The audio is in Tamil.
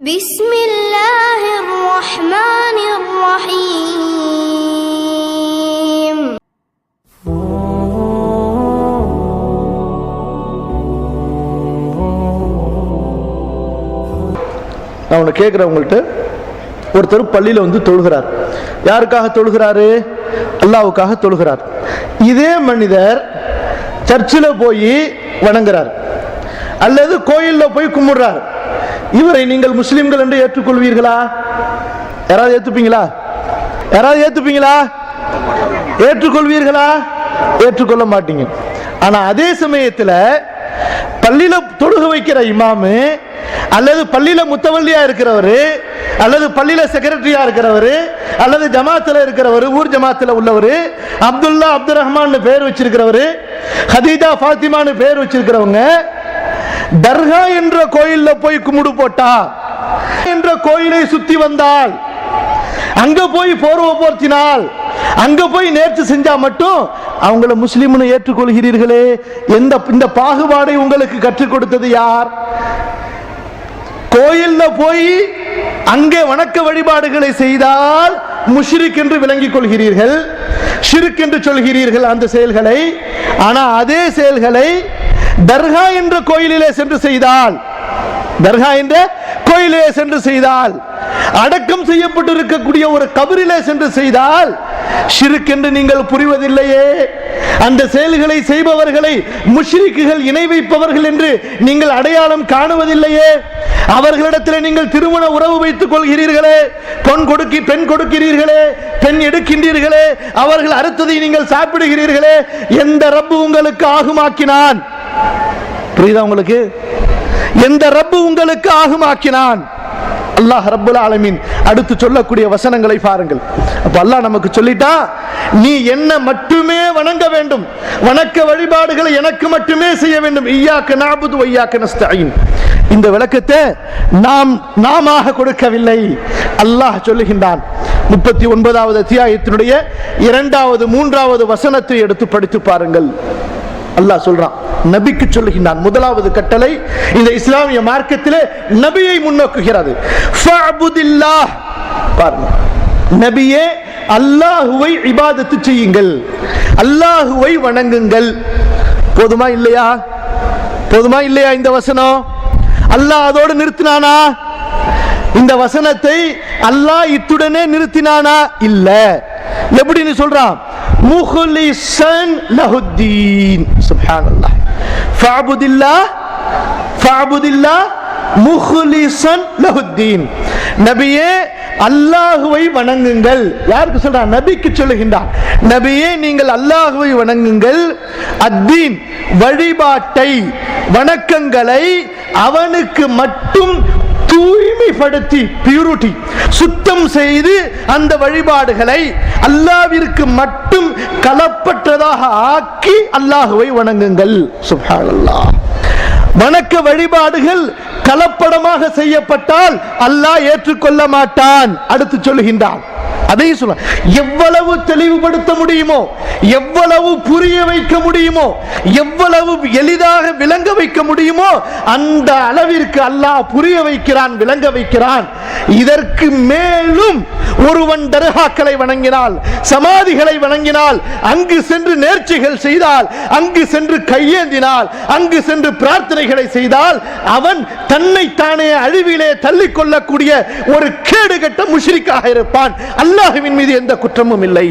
بسم الله الرحمن الرحيم நான் உன்னை கேட்குறேன் உங்கள்கிட்ட ஒருத்தர் பள்ளியில் வந்து தொழுகிறார் யாருக்காக தொழுகிறாரு அல்லாவுக்காக தொழுகிறார் இதே மனிதர் சர்ச்சில் போய் வணங்குறார் அல்லது கோயிலில் போய் கும்பிடுறார் இவரை நீங்கள் முஸ்லிம்கள் என்று ஏற்றுக்கொள்வீர்களா? யாராவது ஏற்றுப்பீங்களா யாராவது ஏற்றுப்பீங்களா ஏற்றுக்கொள்வீர்களா? ஏற்றுக்கொள்ள மாட்டீங்க. ஆனா அதே சமயத்துல பள்ளியில தொழுக வைக்கிற இமாமு அல்லது பள்ளியில முத்தவல்லியா இருக்கிறவர் அல்லது பள்ளியில செக்ரட்டரியா இருக்கிறவர் அல்லது ஜமாத்துல இருக்கிறவர் ஊர் ஜமாத்துல உள்ளவர் அப்துல்லா அப்துல் ரஹ்மான் பேர் வச்சிருக்கிறவர் ஹதீதா ஃபாத்திமான்னு பேர் வச்சிருக்கிறவங்க தர்கா என்ற கோயில்ல போய் கும்பிடு போட்டா என்ற கோயிலை சுத்தி வந்தால் அங்க போய் போர்வ போர்த்தினால் அங்க போய் நேர்ச்சி செஞ்சா மட்டும் அவங்கள முஸ்லிம்னு ஏற்றுக்கொள்கிறீர்களே. எந்த இந்த பாகுபாடை உங்களுக்கு கற்றுக் கொடுத்தது யார்? கோயில்ல போய் அங்கே வணக்க வழிபாடுகளை செய்தால் முஷ்ரிக் என்று விளங்கிக் கொள்கிறீர்கள் ஷிருக் என்று சொல்கிறீர்கள் அந்த செயல்களை. ஆனால் அதே செயல்களை தர்கா என்ற கோயிலிலே சென்று செய்தால் தர்கா என்ற கோயிலே சென்று செய்தால் அடக்கம் செய்யப்பட்டிருக்கக்கூடிய ஒரு கபரிலே சென்று செய்தால் ஷிருக் என்று நீங்கள் புரிவதில்லையே. அந்த செயல்களை செய்பவர்களை முஷ்ரிக்குகள் இணை வைப்பவர்கள் என்று நீங்கள் அடையாளம் காணுவதில்லையே. அவர்களிடத்தில் நீங்கள் திருமண உறவு வைத்துக் கொள்கிறீர்களே. பொன் கொடுக்கி பெண் கொடுக்கிறீர்களே. பெண் எடுக்கின்றீர்களே. அவர்கள் அறுத்ததை நீங்கள் சாப்பிடுகிறீர்களே. எந்த ரப்பு உங்களுக்கு ஆகுமாக்கினான்? புரியுதா உங்களுக்கு? எந்த ரப்பு உங்களுக்கு ஆகுமாக்கினான்? அல்லாஹ் ரப்புல் ஆலமீன் அடுத்து சொல்லக்கூடிய வசனங்களை பாருங்கள். அப்ப அல்லாஹ் நமக்கு சொல்லிட்டா நீ என்ன மட்டுமே வணங்க வேண்டும். வணக்க வழிபாடுகளை எனக்கு மட்டுமே செய்ய வேண்டும். ஈயாக்க நாபுது வையாக்க நஸ்தாயின் இந்த விளக்கத்தை நாம் நாம கொடுக்கவில்லை. அல்லாஹ் சொல்லுகின்றான். முப்பத்தி ஒன்பதாவது அத்தியாயத்தினுடைய இரண்டாவது மூன்றாவது வசனத்தை எடுத்து படித்து பாருங்கள். அல்லாஹ் சொல்றான் நபிக்கு சொல்லுகின்றான். முதலாவது கட்டளை இந்த இஸ்லாமிய மார்க்கத்திலே நபியை முன்னோக்குகிறது. பாருங்க. நபியே அல்லாஹுவை இபாதத்து செய்யுங்கள். அல்லாஹுவை வணங்குங்கள். போதுமா இல்லையா? போதுமா இல்லையா இந்த வசனம்? அல்லாஹ் அதோடு நிறுத்தினானா? இந்த வசனத்தை அல்லாஹ் இத்துடனே நிறுத்தினானா? இல்ல. எப்படின்னு சொல்றான் முஹ்லிசன் லஹுத்தீன். சுப்ஹானல்லாஹ். ஃபாபுதில்லா ஃபாபுதில்லா முஹ்லிசன் லஹுத்தீன் நபியே அல்லாஹுவை வணங்குங்கள் யாருக்கு சொல்றான் நபிக்கு சொல்லுகின்றான் நபியே நீங்கள் அல்லாஹுவை வணங்குங்கள் அத்தீன் வழிபாட்டை வணக்கங்களை அவனுக்கு மட்டும் தூய்மைப்படுத்தி பியூரிட்டி சுத்தம் செய்து அந்த வழிபாடுகளை அல்லாவிற்கு மட்டும் கலப்பற்றதாக ஆக்கி அல்லாஹுவை வணங்குங்கள். சுப்ஹானல்லாஹ். வணக்க வழிபாடுகள் கலப்படமாக செய்யப்பட்டால் அல்லாஹ் ஏற்றுக்கொள்ள மாட்டான். அடுத்து சொல்லுகின்றான். அதையும் சொல்ல எவ்வளவு தெளிவுபடுத்த முடியுமோ எவ்வளவு புரிய வைக்க முடியுமோ எவ்வளவு எளிதாக விளங்க வைக்க முடியுமோ அந்த அளவிற்கு அல்லாஹ் புரிய வைக்கிறான் விளங்க வைக்கிறான். இதற்கு மேலும் ஒருவன் தர்காக்களை வணங்கினால் சமாதிகளை வணங்கினால் அங்கு சென்று நேர்ச்சிகள் செய்தால் அங்கு சென்று கையேந்தினால் அங்கு சென்று பிரார்த்தனைகளை செய்தால் அவன் தன்னை தானே அழிவிலே தள்ளிக் கொள்ளக்கூடிய ஒரு கேடுகட்ட முஷ்ரிக்காக இருப்பான். அல்லாஹுவின் மீது எந்த குற்றமும் இல்லை.